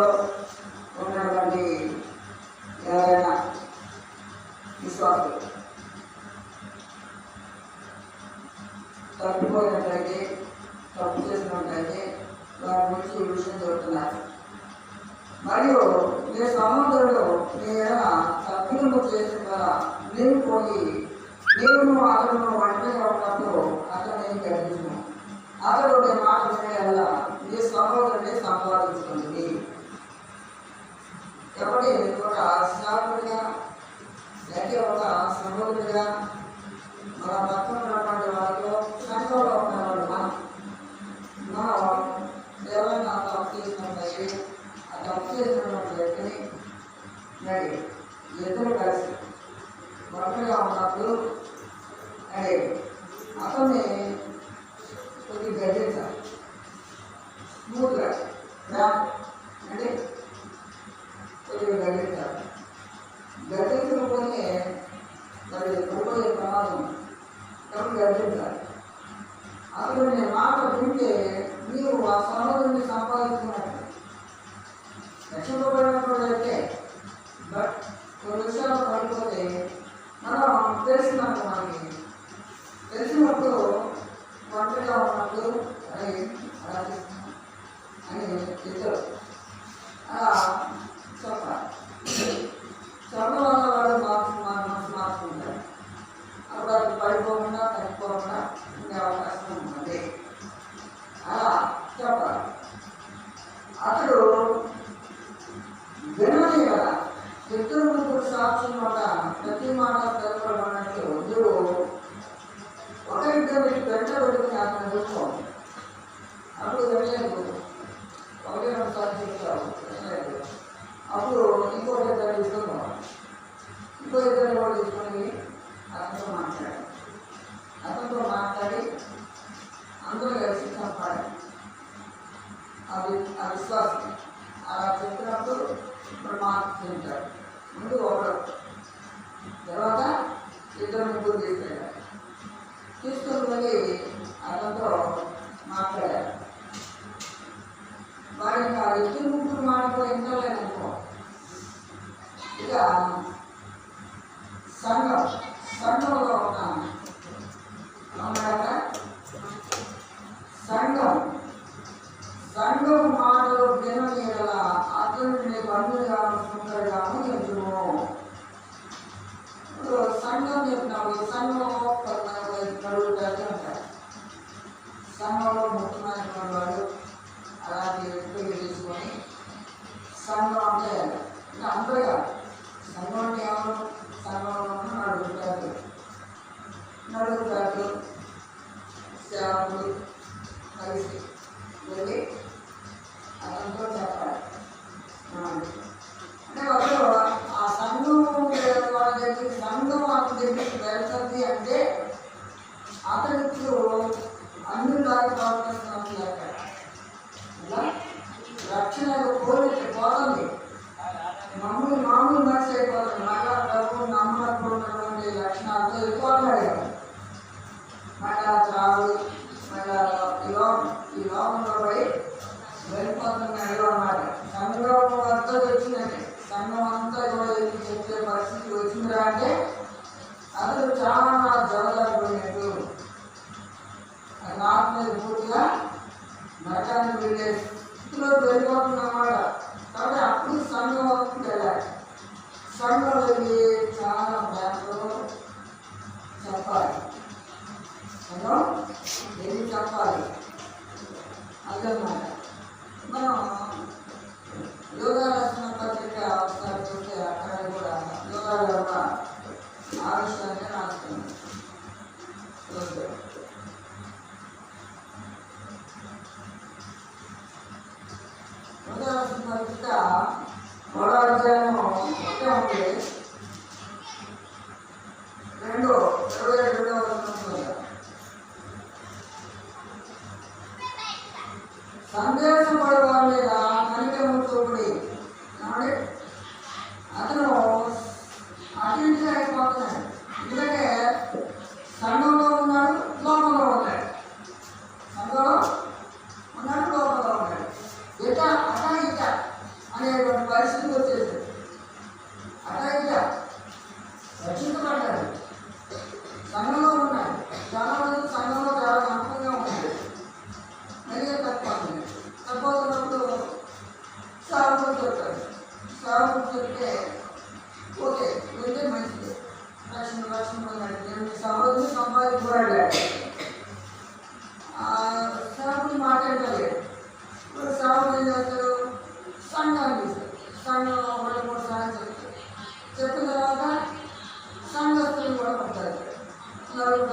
స్థాయిలో ఉన్నటువంటి ఎవరైనా విశ్వాసం తప్పిపోయినట్లయితే తప్పు చేసినట్లయితే వారి గురించి ఈ విషయం చెబుతున్నారు మరియు మీ సమాధులు మీ ఏదైనా తప్పిదము చేసిన నేను పోయి నేను అతను ఒంటరిగా ఉన్నప్పుడు అతను ఏం కలిగించను అతడు మాట వినడం వల్ల మీ సహోదరుని సంపాదించుకుంటుంది. కాబట్టి మీకు ఒక స్నేహితుడిగా లేక ఒక సహోదరుడిగా మన పక్కన సర్వజ్ఞానం సర్వము నడుగుతాడు నడుగుతాడు శ్యాముడు కలిసి వెళ్ళి అతనితో చెప్పాలి. అంటే ఆ సంఘం వాళ్ళ దగ్గర సంఘం వాళ్ళ దగ్గరికి వెళ్తుంది అంటే అతనికి అన్నిలాగా ప్రవర్తిస్తున్నాడు రక్షణ కోరిక పోతుంది. మామూలు మామూలు కాలు ఇలా ఇలా ఇలా ఉండబడి వెళ్ళిపోతున్నాడు సంఘం అంతా వచ్చిందండి. సంఘం అంతా కూడా చెప్పే పరిస్థితి వచ్చిందిరా అంటే అతను చాలా జరగకపోయినట్టు నాకు మీద పూర్తిగా నరకాన్ని వెళ్ళే స్థితిలో వెళ్ళిపోతున్నమాట కాబట్టి అప్పుడు సంఘం వెళ్ళాలి. సంఘం వెళ్ళి హలో ఏది చెప్పాలి? అర్థం మనం యోగాలో సన్ అని సన్ రెండు మూడు సార్లు చెప్తారు చెప్పిన తర్వాత సన్ కూడా పడతారు. నలుగురు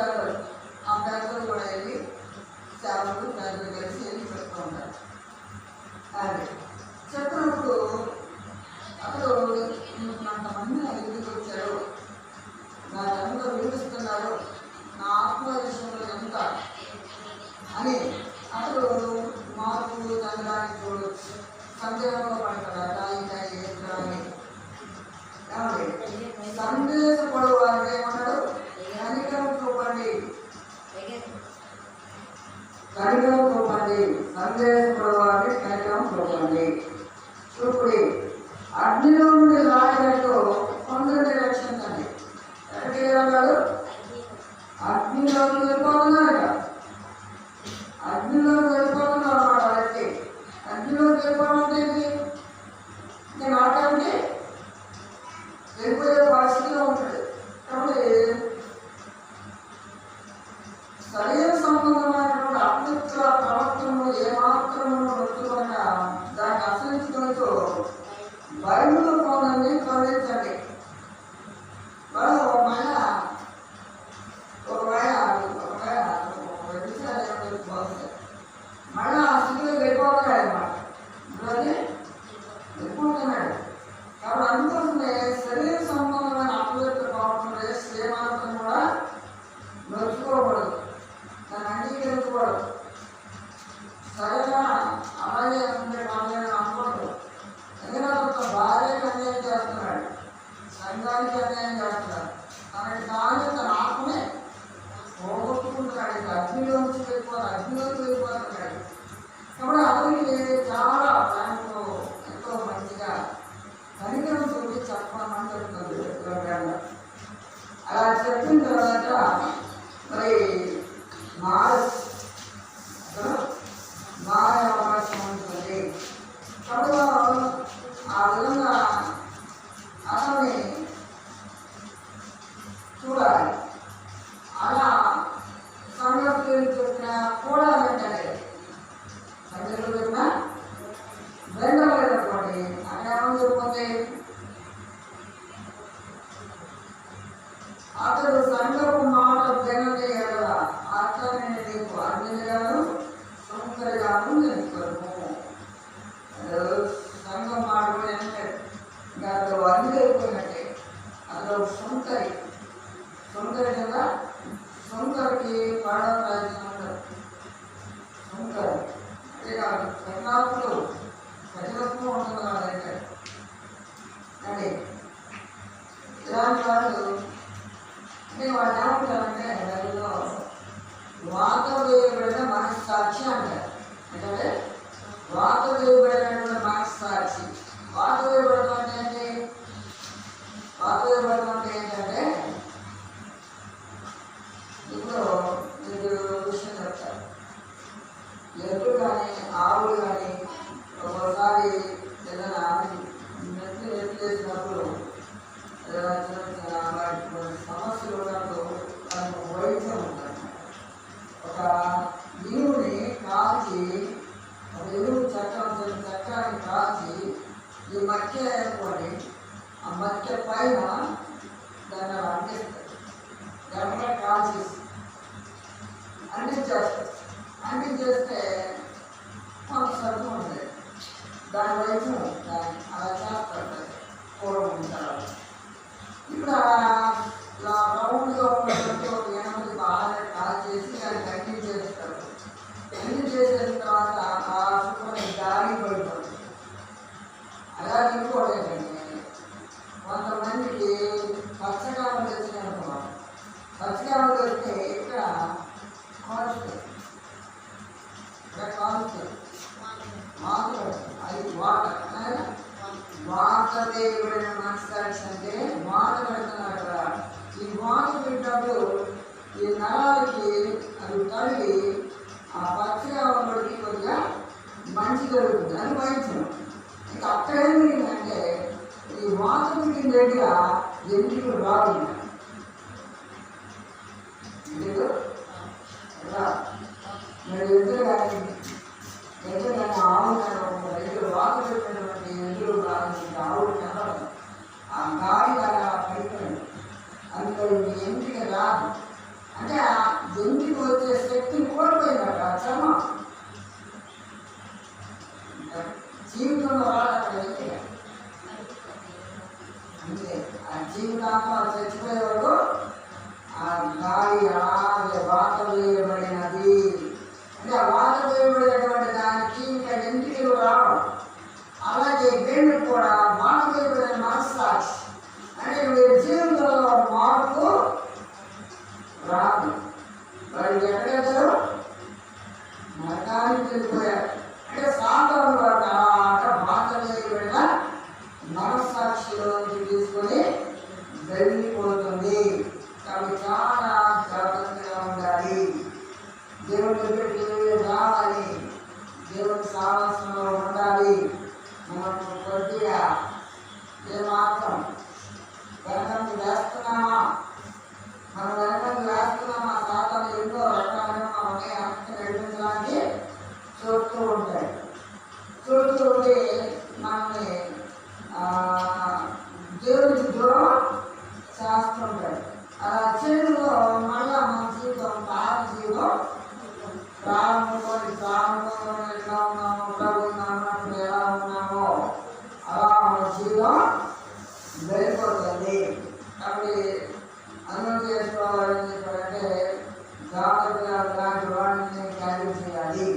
ఉండాలి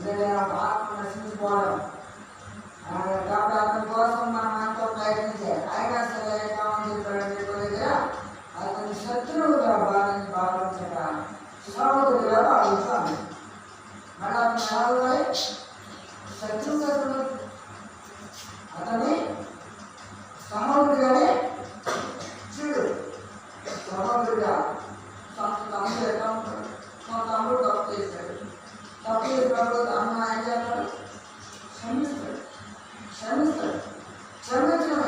నేను నాకు ఆత్మ నశించుకోవడం కాబట్టి అతని కోసం మనం ఎంతో ప్రయత్నించాలి అయినా సరే ఏమని చెప్పాడు చెప్పలేదు అతని శత్రువుగా భావించి భావించక సోదరుగా భావిస్తాను మళ్ళీ అతను ఎవరు శత్రువుగా అతని సముద్రుడిగానే చూడు. సముద్రుడిగా తమ తమ్ముడు ఎట్లా ఉంటాడు తమ తమ్ముడు తప్పు చేసి তবে প্রবোধ আমরা আজ আমরা সমস্ত সমস্ত সর্বত্র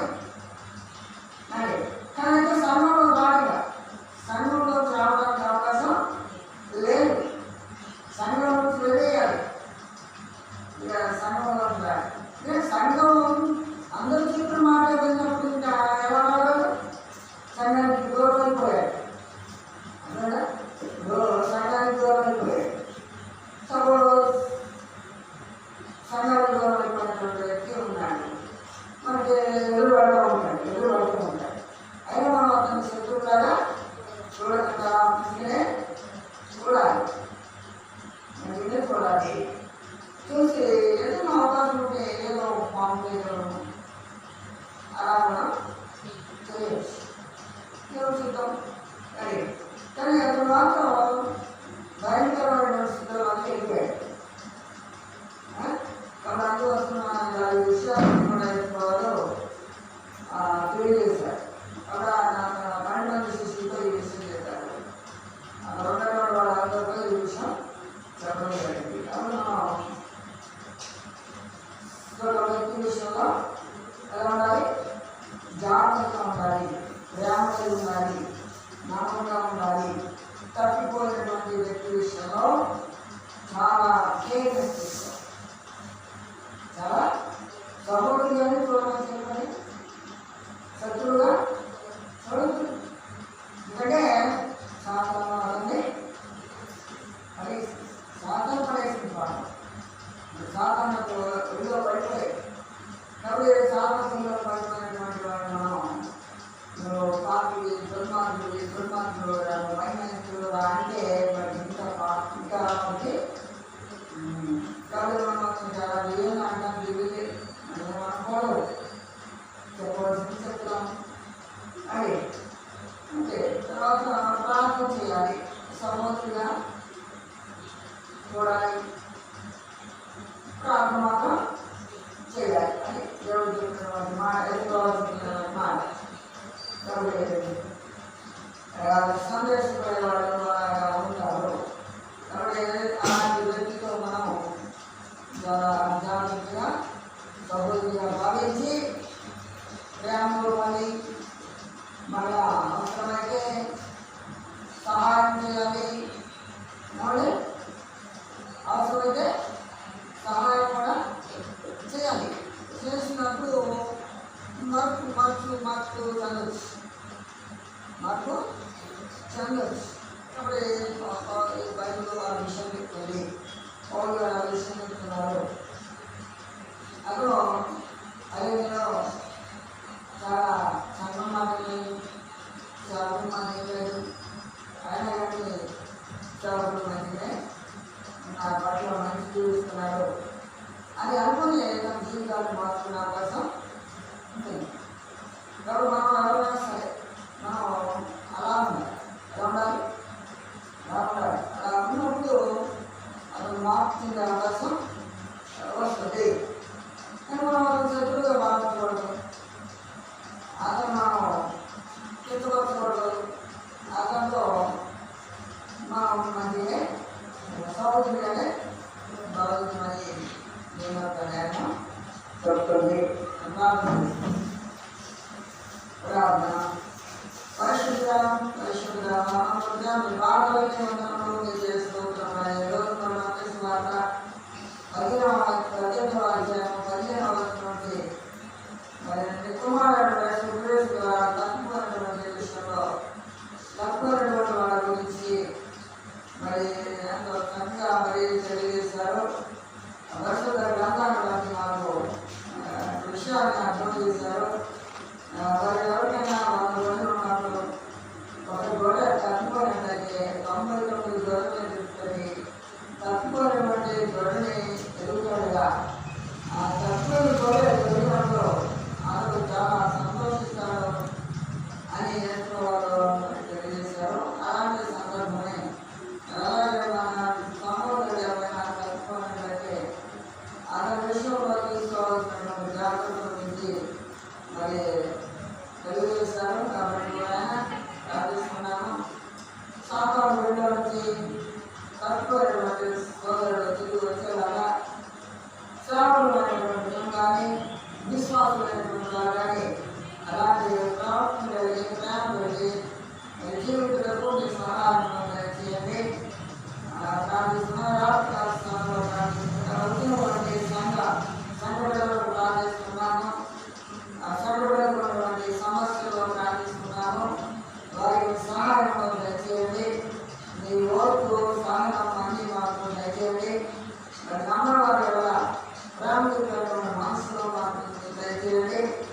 right. విషయంలో ఎలా ఉండాలి? జాగ్రత్తగా ఉండాలి. ప్రేమ ఉండాలి. నమ్మకంగా ఉండాలి. తప్పిపోయినటువంటి వ్యక్తి విషయంలో చాలా కేర్నెస్ చాలా సహోదరి ప్రోత్సహించాలి చూడాలని చెప్పండి శత్రువుగా చూడదు ఎందుకంటే సాధారణ వాళ్ళని సాధారణ పడేసింది వాళ్ళు సాధారణ విడిగా పడిపోయాయి கவிதை சாதனங்கள் பார்க்கலாம் பார்க்கலாம் பார்க்கக்கூடிய ధ్యానించిన భగవద్గీత భావించి ప్రయాణంలో మళ్ళీ మళ్ళా అవసరమైతే సహాయం చేయాలి మళ్ళీ అవసరమైతే సహాయం కూడా చేయాలి చేసినప్పుడు మార్పు మార్పు మార్పు చెందొచ్చు మార్పు చెందొచ్చు అప్పుడు బయలు ఆ విషయం పెట్టుకొని వాళ్ళు ఆ విషయం పెట్టుకున్నారు అప్పుడు అయోధ్యలో చాలా సంగమాదేవి శబరిమాదేవి Thank you. Thank you.